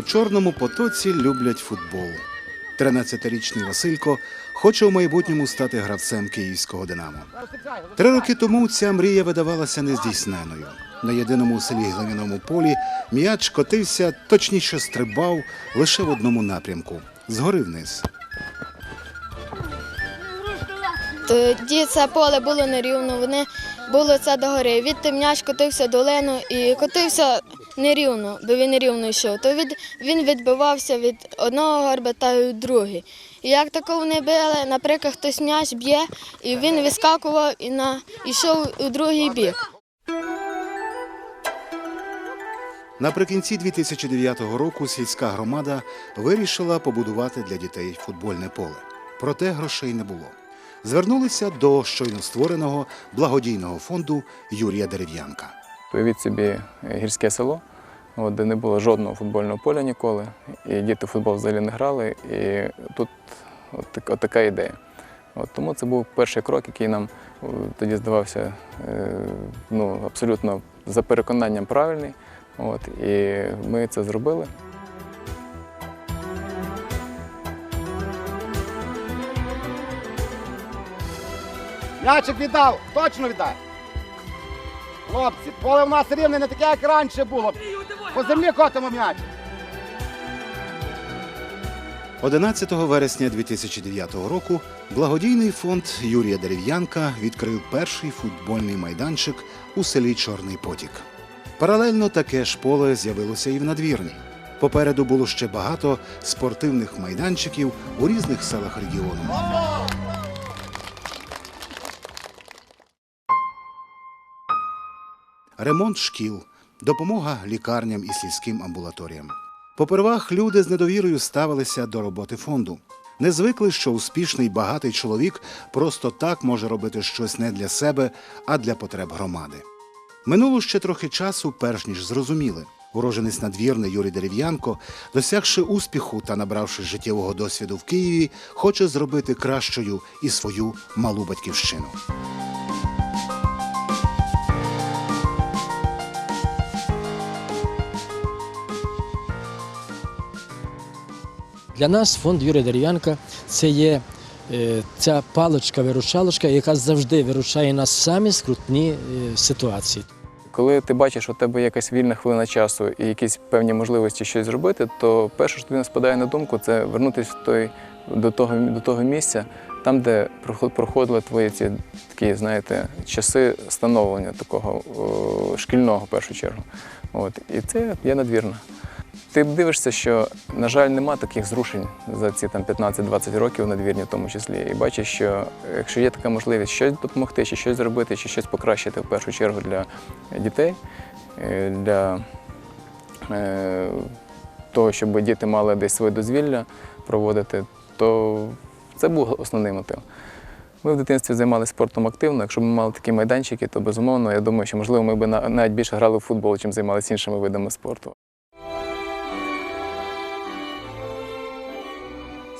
Чорному потоці люблять футбол. 13-річний Василько хоче у майбутньому стати гравцем київського Динамо. Три роки тому ця мрія видавалася нездійсненою. На єдиному селі Глиняному полі м'яч котився, точніше стрибав лише в одному напрямку згори вниз. Тоді це поле було нерівно, вони було це догори. Відти м'яч котився долину і котився нерівно, бо він нерівно йшов. То від, він відбивався від одного горбата і другий. І як тако вони били, наприклад, хтось м'яч б'є, і він вискакував і на, йшов у другий бік. Наприкінці 2009 року сільська громада вирішила побудувати для дітей футбольне поле. Проте грошей не було. Звернулися до щойно створеного благодійного фонду Юрія Дерев'янка. Уявіть собі е, гірське село, от, де не було жодного футбольного поля ніколи, і діти в футбол взагалі не грали. І тут от, от така ідея. От, тому це був перший крок, який нам е, тоді здавався е, ну, абсолютно за переконанням правильний. От, і ми це зробили. М'ячик віддав, точно віддай. Хлопці, поле в нас рівне, не таке, як раніше було. По землі котимо м'яч. 11 вересня 2009 року благодійний фонд Юрія Дерев'янка відкрив перший футбольний майданчик у селі Чорний Потік. Паралельно таке ж поле з'явилося і в надвірні. Попереду було ще багато спортивних майданчиків у різних селах регіону. Ремонт шкіл, допомога лікарням і сільським амбулаторіям. Попервах люди з недовірою ставилися до роботи фонду. Не звикли, що успішний багатий чоловік просто так може робити щось не для себе, а для потреб громади. Минуло ще трохи часу, перш ніж зрозуміли. Уроженець надвірний Юрій Дерев'янко, досягши успіху та набравши життєвого досвіду в Києві, хоче зробити кращою і свою малу батьківщину. Для нас фонд Юрія Дерев'янка це є е, ця паличка-вирушалочка, яка завжди вирушає нас самі скрутні е, ситуації. Коли ти бачиш, що у тебе якась вільна хвилина часу і якісь певні можливості щось зробити, то перше, що тобі спадає на думку, це вернутися до, того, до того місця, там, де проходили твої ці такі, знаєте, часи становлення такого о, шкільного в першу чергу. От. І це є надвірна. Ти дивишся, що, на жаль, нема таких зрушень за ці там 15-20 років надвірні в тому числі. І бачиш, що якщо є така можливість щось допомогти, чи щось зробити, чи щось покращити в першу чергу для дітей, е, для е, того, щоб діти мали десь своє дозвілля проводити, то це був основний мотив. Ми в дитинстві займалися спортом активно. Якщо б ми мали такі майданчики, то безумовно, я думаю, що можливо ми б навіть більше грали в футбол, чим займалися іншими видами спорту.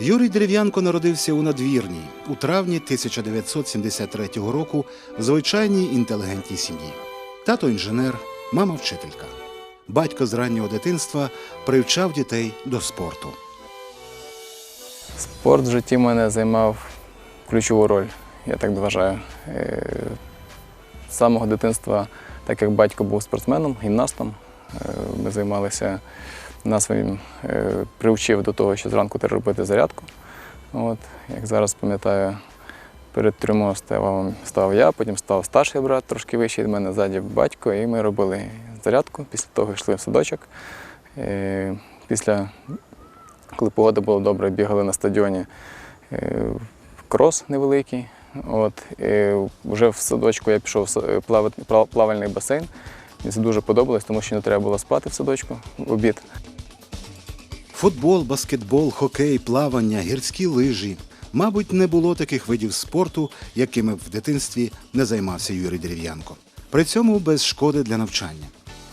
Юрій Дерев'янко народився у надвірній у травні 1973 року в звичайній інтелігентній сім'ї. Тато інженер, мама вчителька. Батько з раннього дитинства привчав дітей до спорту. Спорт в житті мене займав ключову роль, я так вважаю. Е, З самого дитинства, так як батько був спортсменом, гімнастом, е, ми займалися, нас він е, привчив до того, що зранку треба робити зарядку. От, як зараз пам'ятаю, перед трьома став, став я, потім став старший брат, трошки вищий від мене, ззаді батько, і ми робили зарядку. Після того йшли в садочок. Е, Після коли погода була добра, бігали на стадіоні е, крос невеликий. От, і вже в садочку я пішов в плавальний басейн. Мені це дуже подобалось, тому що не треба було спати в садочку в обід. Футбол, баскетбол, хокей, плавання, гірські лижі. Мабуть, не було таких видів спорту, якими в дитинстві не займався Юрій Дерев'янко. При цьому без шкоди для навчання.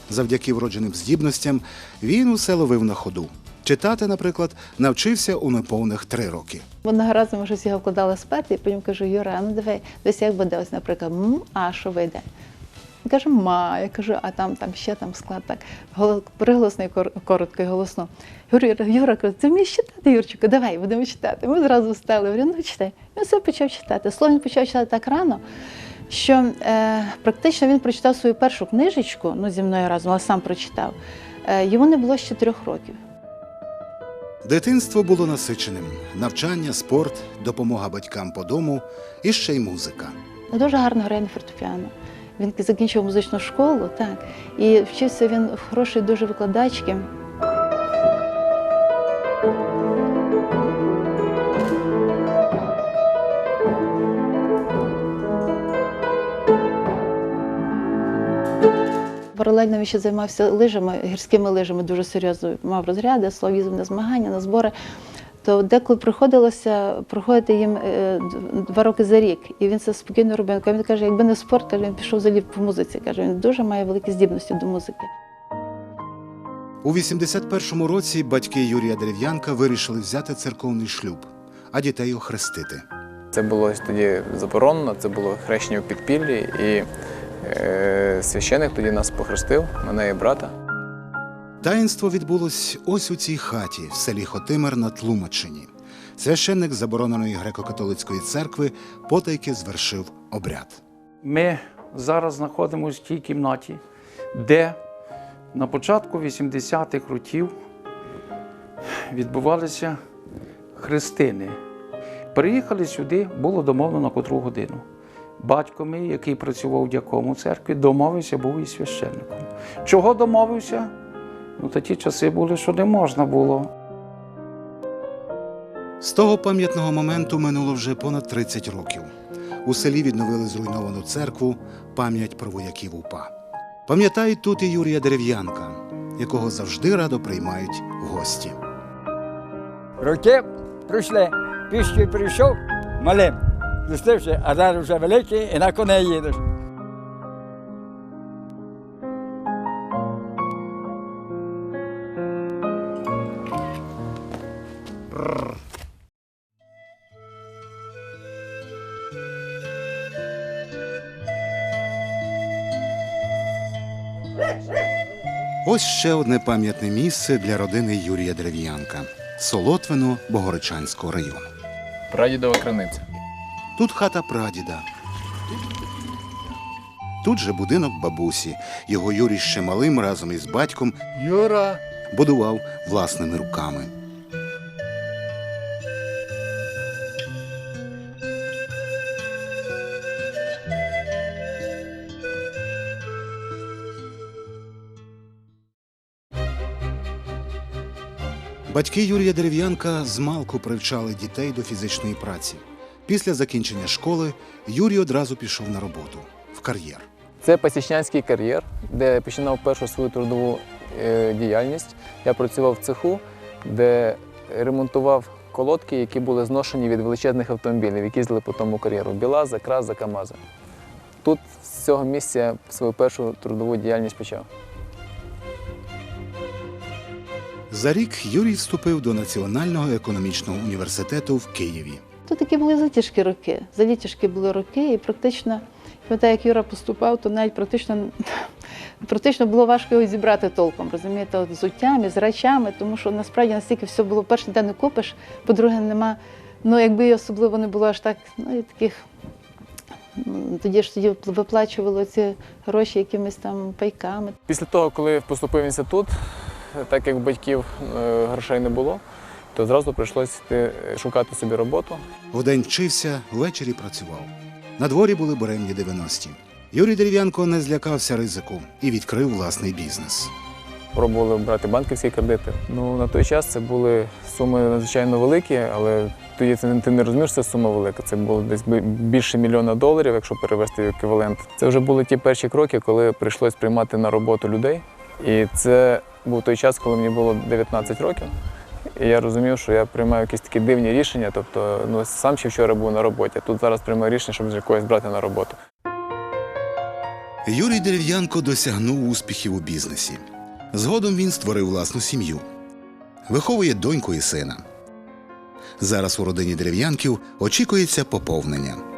Завдяки вродженим здібностям він усе ловив на ходу. Читати, наприклад, навчився у неповних три роки. Одного разу ми щось його вкладали спати, і потім кажу, Юра, ну давай, десь як буде ось, наприклад, м, а що вийде? Він каже, ма. Я кажу, а там, там ще там склад так. Голо- Приголосно і коротко і голосно. Говорю, Юра, ти вмієш читати, Юрчику? Давай, будемо читати. Ми зразу встали. Говорю, ну читай. Він все почав читати. Слово він почав читати так рано, що е, практично він прочитав свою першу книжечку, ну зі мною разом, але сам прочитав. Е, йому не було ще трьох років. Дитинство було насиченим: навчання, спорт, допомога батькам по дому і ще й музика. Дуже гарно грає на фортепіано. Він закінчив музичну школу, так. І вчився він в хорошої дуже викладачки. Паралельно він ще займався лижами, гірськими лижами дуже серйозно мав розряди, словізм на змагання, на збори. То деколи приходилося проходити їм е, два роки за рік, і він це спокійно робив. Він каже, якби не спорт, каже, він пішов взагалі по музиці. Каже, він дуже має великі здібності до музики. У 81-му році батьки Юрія Дерев'янка вирішили взяти церковний шлюб, а дітей охрестити. Це було тоді заборонено, це було хрещення у підпіллі, і е, священик тоді нас похрестив, мене і брата. Таїнство відбулось ось у цій хаті в селі Хотимир на Тлумачині. Священник забороненої греко-католицької церкви потайки звершив обряд. Ми зараз знаходимося в тій кімнаті, де на початку 80-х років відбувалися хрестини. Приїхали сюди, було домовлено котру годину. Батько мій, який працював в дякому церкві, домовився, був і священником. Чого домовився? Ну, та ті часи були, що не можна було. З того пам'ятного моменту минуло вже понад 30 років. У селі відновили зруйновану церкву, пам'ять про вояків УПА. Пам'ятають тут і Юрія Дерев'янка, якого завжди радо приймають гості. Роки пройшли. Пішки прийшов малим, хрестився, а зараз вже великий і на коне їдеш. Ось ще одне пам'ятне місце для родини Юрія Дерев'янка Солотвино Богородчанського району. Прадідова криниця. Тут хата прадіда. Тут же будинок бабусі. Його Юрій ще малим разом із батьком Юра, будував власними руками. Батьки Юрія Дерев'янка змалку привчали дітей до фізичної праці. Після закінчення школи Юрій одразу пішов на роботу в кар'єр. Це Пасічнянський кар'єр, де я починав першу свою трудову е, діяльність. Я працював в цеху, де ремонтував колодки, які були зношені від величезних автомобілів, які їздили по тому кар'єру. Білаза, Краза, Камаза. Тут з цього місця свою першу трудову діяльність почав. За рік Юрій вступив до Національного економічного університету в Києві. То такі були затяжкі роки. Затяжкі були роки, і практично, пам'ятаю, як Юра поступав, то навіть практично, практично було важко його зібрати толком, розумієте, от з взуттями, з речами, тому що насправді настільки все було, перше, де не купиш, по-друге, нема. Ну, якби особливо не було аж так, ну і таких. Тоді ж тоді виплачували ці гроші якимись там пайками. Після того, коли поступив в інститут, так як батьків е, грошей не було, то зразу прийшлося йти шукати собі роботу. Вдень вчився, ввечері працював. На дворі були буремні 90-ті. Юрій Дерев'янко не злякався ризику і відкрив власний бізнес. Пробували брати банківські кредити. Ну на той час це були суми надзвичайно великі, але тоді це ти не розумієш, що це сума велика. Це було десь більше мільйона доларів, якщо перевести в еквівалент. Це вже були ті перші кроки, коли прийшлось приймати на роботу людей. І це був той час, коли мені було 19 років. І я розумів, що я приймаю якісь такі дивні рішення. Тобто, ну сам ще вчора був на роботі, тут зараз приймаю рішення, щоб вже когось брати на роботу. Юрій Дерев'янко досягнув успіхів у бізнесі. Згодом він створив власну сім'ю, виховує доньку і сина. Зараз у родині дерев'янків очікується поповнення.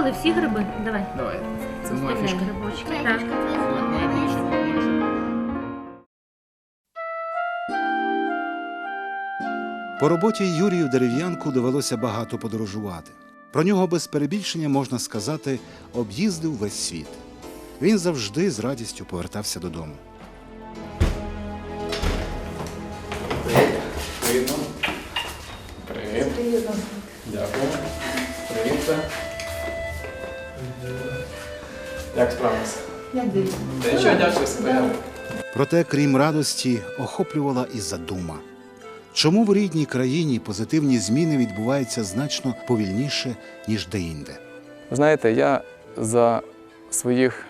Поставили всі гриби. Давай. Давай. Це моя Вставляй фішка. грибочки. Так. По роботі Юрію Дерев'янку довелося багато подорожувати. Про нього без перебільшення можна сказати, об'їздив весь світ. Він завжди з радістю повертався додому. Привіт. Привіт. Дякую. Привіт. Як справилися? Та нічого, дякую, себе. Проте, крім радості, охоплювала і задума. Чому в рідній країні позитивні зміни відбуваються значно повільніше, ніж деінде? Знаєте, я за своїх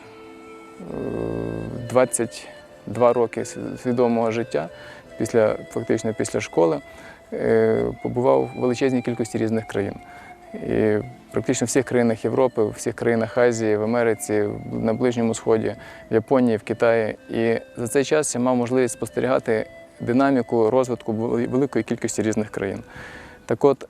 е, 22 роки свідомого життя, після, фактично після школи, е, побував в величезній кількості різних країн. І практично в всіх країнах Європи, в всіх країнах Азії, в Америці, на Ближньому Сході, в Японії, в Китаї. І за цей час я мав можливість спостерігати динаміку розвитку великої кількості різних країн. Так от,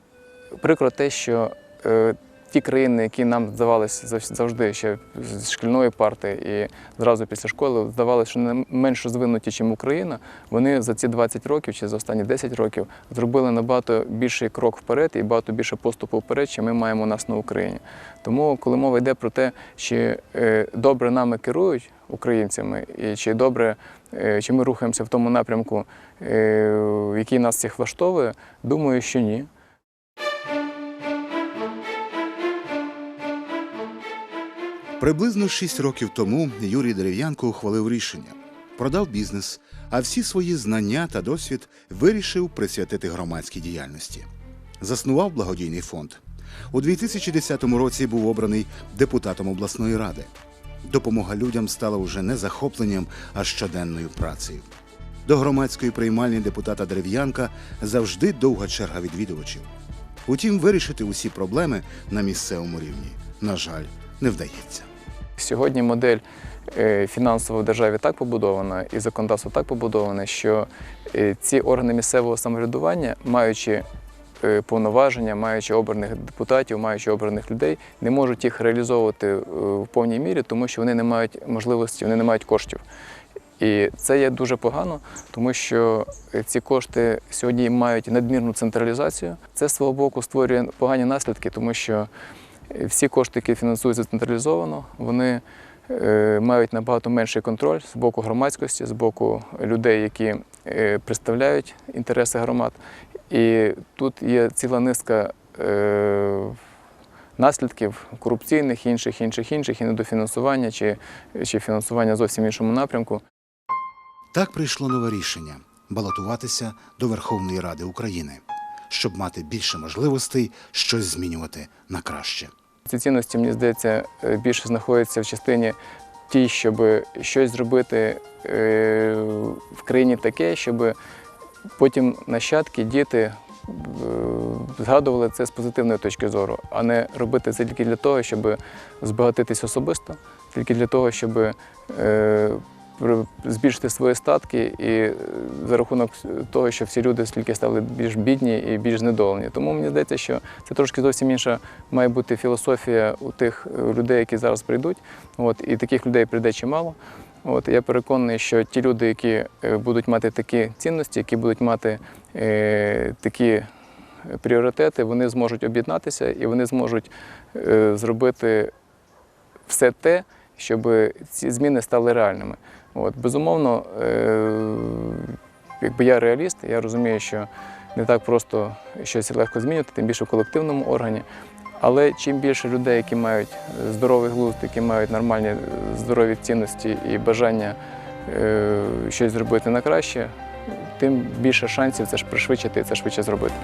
прикро те, що е, ті країни, які нам здавалися зав- завжди ще з шкільної парти і зразу після школи, здавалося, що не менш розвинуті, ніж Україна, вони за ці 20 років чи за останні 10 років зробили набагато більший крок вперед і багато більше поступу вперед, чи ми маємо у нас на Україні. Тому, коли мова йде про те, чи е, добре нами керують українцями, і чи добре, е, чи ми рухаємося в тому напрямку, е, який нас всіх влаштовує, думаю, що ні. Приблизно 6 років тому Юрій Дерев'янко ухвалив рішення, продав бізнес, а всі свої знання та досвід вирішив присвятити громадській діяльності. Заснував благодійний фонд. У 2010 році був обраний депутатом обласної ради. Допомога людям стала вже не захопленням, а щоденною працею. До громадської приймальні депутата Дерев'янка завжди довга черга відвідувачів. Утім, вирішити усі проблеми на місцевому рівні, на жаль, не вдається. Сьогодні модель е, фінансова в державі так побудована і законодавство так побудоване, що е, ці органи місцевого самоврядування, маючи е, повноваження, маючи обраних депутатів, маючи обраних людей, не можуть їх реалізовувати в повній мірі, тому що вони не мають можливості, вони не мають коштів. І це є дуже погано, тому що ці кошти сьогодні мають надмірну централізацію. Це з свого боку створює погані наслідки, тому що всі кошти, які фінансуються централізовано, вони е, мають набагато менший контроль з боку громадськості, з боку людей, які е, представляють інтереси громад. І тут є ціла низка е, наслідків корупційних, інших, інших, інших, і недофінансування чи, чи фінансування зовсім іншому напрямку. Так прийшло нове рішення балотуватися до Верховної Ради України, щоб мати більше можливостей щось змінювати на краще. Ці цінності, мені здається, е, більше знаходяться в частині тій, щоб щось зробити е, в країні таке, щоб потім нащадки, діти е, згадували це з позитивної точки зору, а не робити це тільки для того, щоб збагатитись особисто, тільки для того, щоб збільшити свої статки і е, за рахунок того, що всі люди стільки стали більш бідні і більш знедолені. Тому мені здається, що це трошки зовсім інша має бути філософія у тих е, людей, які зараз прийдуть. От, і таких людей прийде чимало. От, я переконаний, що ті люди, які е, будуть мати такі цінності, які будуть мати е, такі пріоритети, вони зможуть об'єднатися і вони зможуть е, зробити все те, щоб ці зміни стали реальними. От, безумовно, е, якби я реаліст, я розумію, що не так просто щось легко змінювати, тим більше в колективному органі. Але чим більше людей, які мають здоровий глузд, які мають нормальні е, здорові цінності і бажання е, щось зробити на краще, тим більше шансів це ж пришвидшити і це швидше зробити.